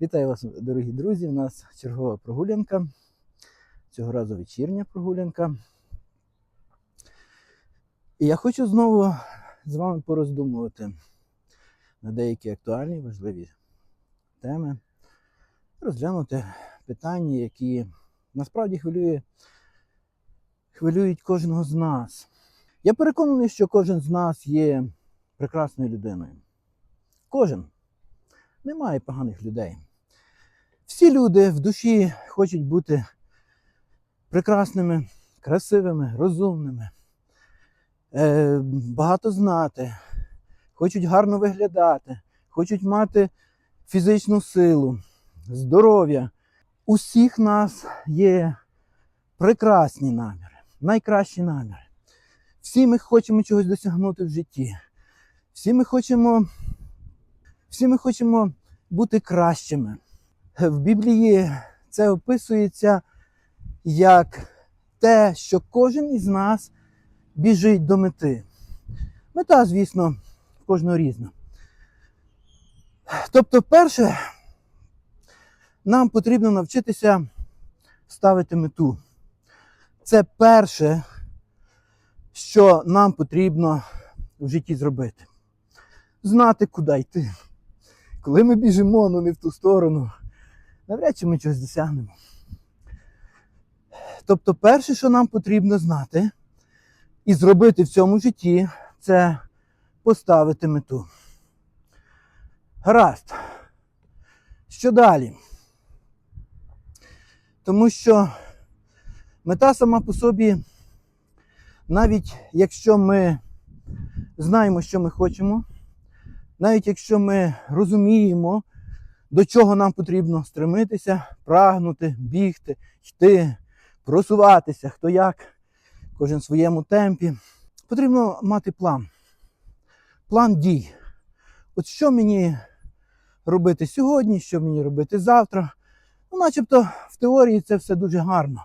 Вітаю вас, дорогі друзі! У нас чергова прогулянка. Цього разу вечірня прогулянка. І я хочу знову з вами пороздумувати на деякі актуальні, важливі теми, розглянути питання, які насправді хвилює, хвилюють кожного з нас. Я переконаний, що кожен з нас є прекрасною людиною. Кожен. Немає поганих людей. Всі люди в душі хочуть бути прекрасними, красивими, розумними, е, багато знати, хочуть гарно виглядати, хочуть мати фізичну силу, здоров'я. У всіх нас є прекрасні наміри, найкращі наміри. Всі ми хочемо чогось досягнути в житті. Всі ми хочемо, всі ми хочемо бути кращими. В Біблії це описується як те, що кожен із нас біжить до мети. Мета, звісно, кожного різна. Тобто, перше, нам потрібно навчитися ставити мету. Це перше, що нам потрібно в житті зробити. Знати, куди йти. Коли ми біжимо, ну не в ту сторону, навряд чи ми щось досягнемо. Тобто, перше, що нам потрібно знати і зробити в цьому житті, це поставити мету. Гаразд. Що далі? Тому що мета сама по собі, навіть якщо ми знаємо, що ми хочемо, навіть якщо ми розуміємо, до чого нам потрібно стремитися, прагнути, бігти, йти, просуватися, хто як, кожен в своєму темпі. Потрібно мати план. План дій. От що мені робити сьогодні, що мені робити завтра. Ну, начебто в теорії це все дуже гарно.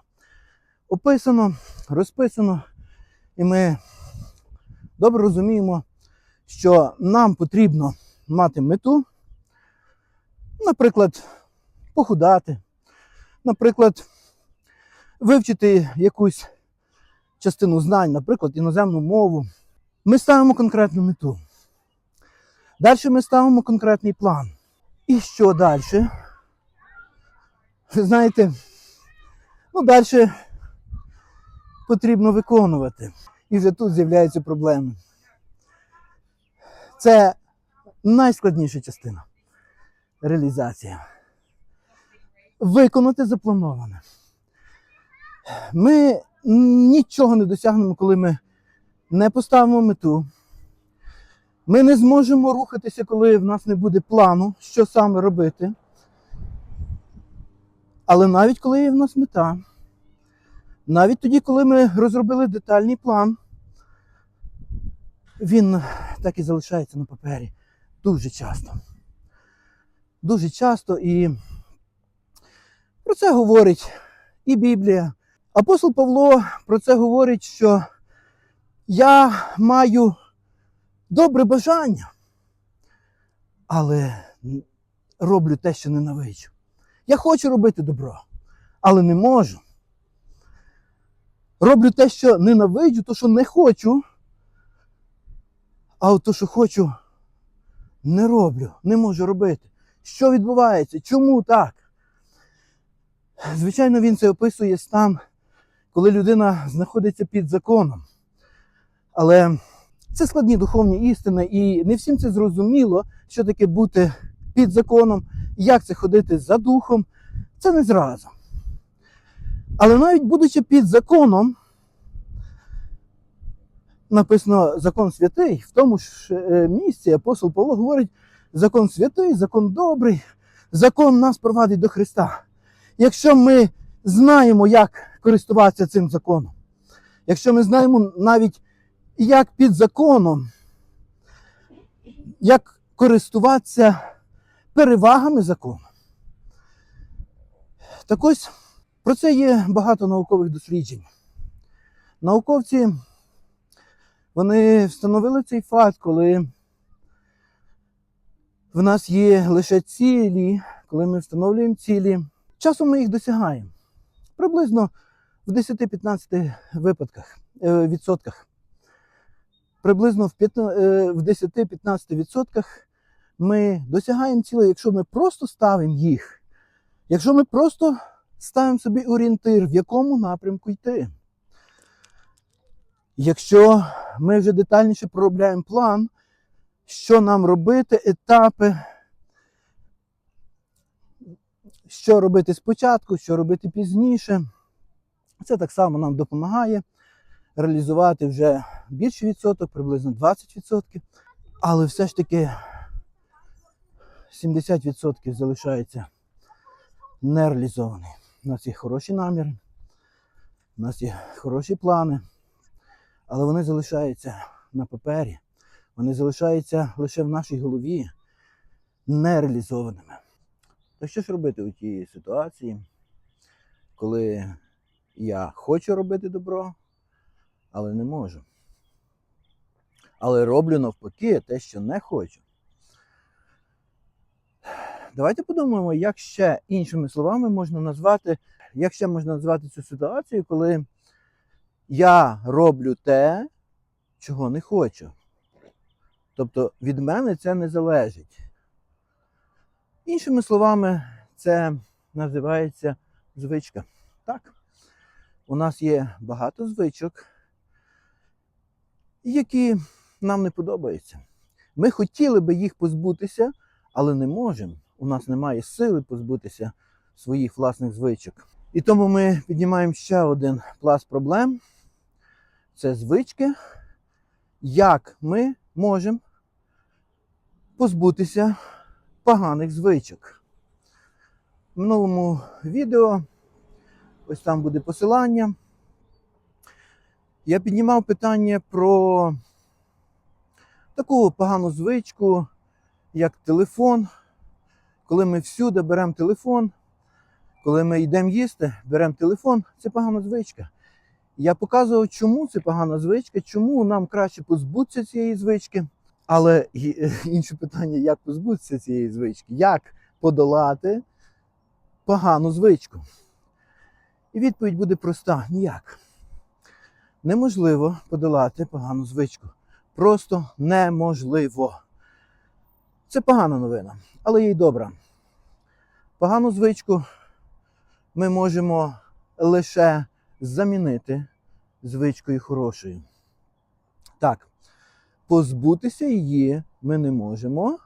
Описано, розписано, і ми добре розуміємо, що нам потрібно мати мету, наприклад, похудати, наприклад, вивчити якусь частину знань, наприклад, іноземну мову. Ми ставимо конкретну мету. Далі ми ставимо конкретний план. І що далі? Ви знаєте, ну далі потрібно виконувати. І вже тут з'являються проблеми. Це найскладніша частина реалізація. Виконати заплановане. Ми нічого не досягнемо, коли ми не поставимо мету. Ми не зможемо рухатися, коли в нас не буде плану, що саме робити. Але навіть коли є в нас мета, навіть тоді, коли ми розробили детальний план, він так і залишається на папері дуже часто. Дуже часто і про це говорить і Біблія. Апостол Павло про це говорить, що я маю добре бажання, але роблю те, що ненавиджу. Я хочу робити добро, але не можу. Роблю те, що ненавиджу, то, що не хочу, а от то, що хочу, не роблю, не можу робити. Що відбувається? Чому так? Звичайно, він це описує стан, коли людина знаходиться під законом. Але це складні духовні істини, і не всім це зрозуміло, що таке бути під законом, як це ходити за духом. Це не зразу. Але навіть будучи під законом, написано закон святий, в тому ж е, місці апостол Павло говорить, закон святий, закон добрий, закон нас провадить до Христа. Якщо ми знаємо, як користуватися цим законом, якщо ми знаємо навіть, як під законом, як користуватися перевагами закону, так ось про це є багато наукових досліджень. Науковці вони встановили цей факт, коли в нас є лише цілі, коли ми встановлюємо цілі, часом ми їх досягаємо. Приблизно в 10-15 випадках, е, відсотках. Приблизно в, е, в 10-15 відсотках ми досягаємо цілей, якщо ми просто ставимо їх. Якщо ми просто ставимо собі орієнтир, в якому напрямку йти. Якщо ми вже детальніше проробляємо план, що нам робити, етапи, що робити спочатку, що робити пізніше, це так само нам допомагає реалізувати вже більший відсоток, приблизно 20%. Але все ж таки 70% залишається нереалізований. У нас є хороші наміри, у нас є хороші плани, але вони залишаються на папері, вони залишаються лише в нашій голові нереалізованими. То що ж робити у тій ситуації, коли я хочу робити добро, але не можу. Але роблю навпаки те, що не хочу. Давайте подумаємо, як ще іншими словами можна назвати, як ще можна назвати цю ситуацію, коли я роблю те, чого не хочу. Тобто від мене це не залежить. Іншими словами, це називається звичка. Так, у нас є багато звичок, які нам не подобаються. Ми хотіли би їх позбутися, але не можемо. У нас немає сили позбутися своїх власних звичок. І тому ми піднімаємо ще один пласт проблем. Це звички, як ми можемо позбутися поганих звичок. В минулому відео, ось там буде посилання. Я піднімав питання про таку погану звичку, як телефон. Коли ми всюди беремо телефон, коли ми йдемо їсти, беремо телефон, це погана звичка. Я показував, чому це погана звичка, чому нам краще позбутися цієї звички. Але інше питання, як позбутися цієї звички, як подолати погану звичку. І відповідь буде проста: ніяк. Неможливо подолати погану звичку. Просто неможливо. Це погана новина, але є й добра. Погану звичку ми можемо лише замінити звичкою хорошою. Так, позбутися її ми не можемо,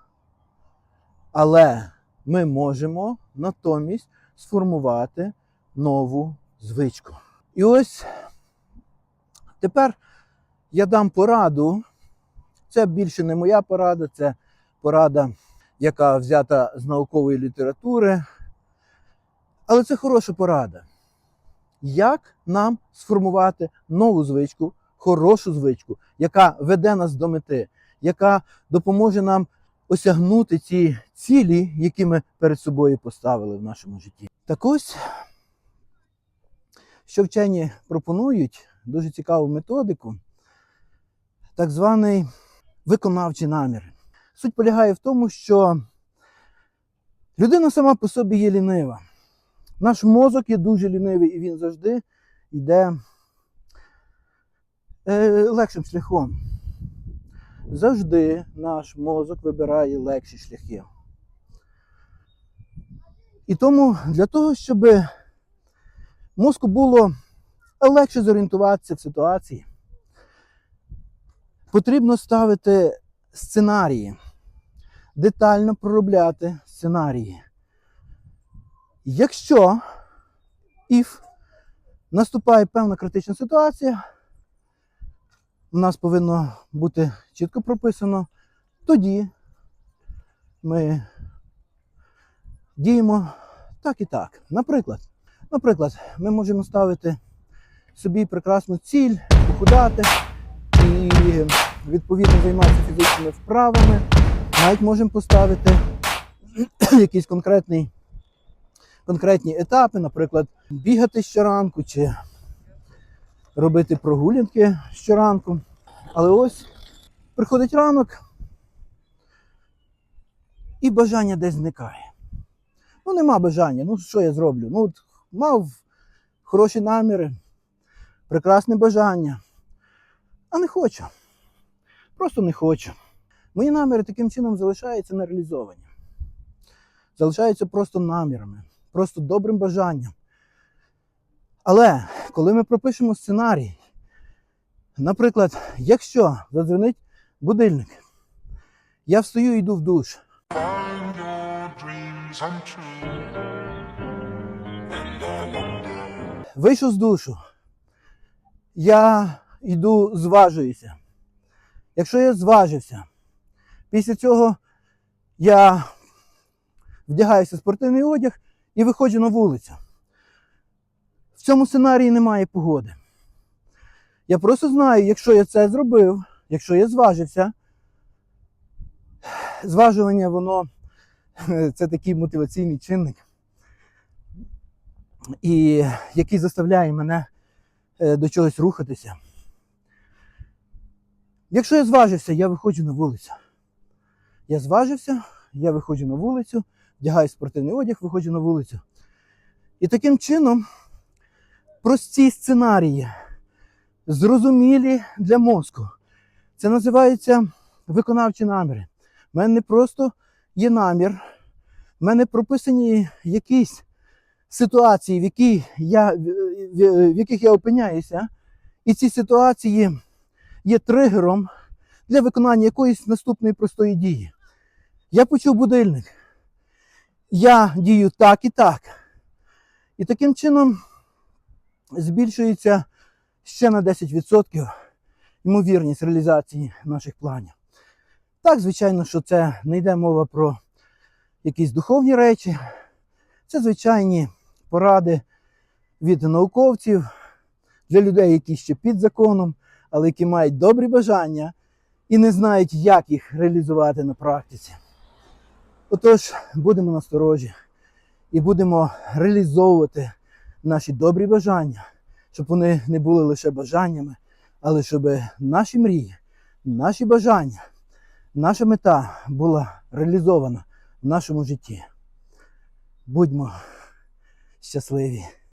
але ми можемо натомість сформувати нову звичку. І ось тепер я дам пораду. Це більше не моя порада, це порада, яка взята з наукової літератури. Але це хороша порада. Як нам сформувати нову звичку, хорошу звичку, яка веде нас до мети, яка допоможе нам осягнути ці цілі, які ми перед собою поставили в нашому житті. Так ось, що вчені пропонують, дуже цікаву методику, так званий виконавчий намір. Суть полягає в тому, що людина сама по собі є лінива. Наш мозок є дуже лінивий, і він завжди йде е, легшим шляхом. Завжди наш мозок вибирає легші шляхи. І тому для того, щоб мозку було легше зорієнтуватися в ситуації, потрібно ставити сценарії, детально проробляти сценарії. Якщо if наступає певна критична ситуація, у нас повинно бути чітко прописано, тоді ми діємо так і так. Наприклад, наприклад, ми можемо ставити собі прекрасну ціль, похудати і відповідно займатися фізичними вправами. Навіть можемо поставити якийсь конкретний конкретні етапи, наприклад, бігати щоранку чи робити прогулянки щоранку. Але ось приходить ранок і бажання десь зникає. Ну, нема бажання. Ну, що я зроблю? Ну, от мав хороші наміри, прекрасне бажання. А не хочу. Просто не хочу. Мої наміри таким чином залишаються нереалізовані. Залишаються просто намірами, просто добрим бажанням. Але коли ми пропишемо сценарій, наприклад, якщо задзвонить будильник, я встаю і йду в душ. Вийшов з душу, я йду, зважуюся. Якщо я зважився, після цього я вдягаюся в спортивний одяг і виходжу на вулицю. В цьому сценарії немає погоди. Я просто знаю, якщо я це зробив, якщо я зважився, зважування, воно це такий мотиваційний чинник і який заставляє мене е, до чогось рухатися. Якщо я зважився, я виходжу на вулицю. Я зважився, я виходжу на вулицю, вдягаю спортивний одяг, виходжу на вулицю. І таким чином прості сценарії, зрозумілі для мозку. Це називається виконавчі наміри. У мене не просто є намір, в мене прописані якісь ситуації, в, які я, в, яких я опиняюся, і ці ситуації є тригером для виконання якоїсь наступної простої дії. Я почув будильник. Я дію так і так. І таким чином збільшується ще на 10% ймовірність реалізації наших планів. Так, звичайно, що це не йде мова про якісь духовні речі, це звичайні поради від науковців для людей, які ще під законом, але які мають добрі бажання і не знають, як їх реалізувати на практиці. Отож, будемо насторожі і будемо реалізовувати наші добрі бажання, щоб вони не були лише бажаннями, але щоб наші мрії, наші бажання, наша мета була реалізована в нашому житті. Будьмо щасливі.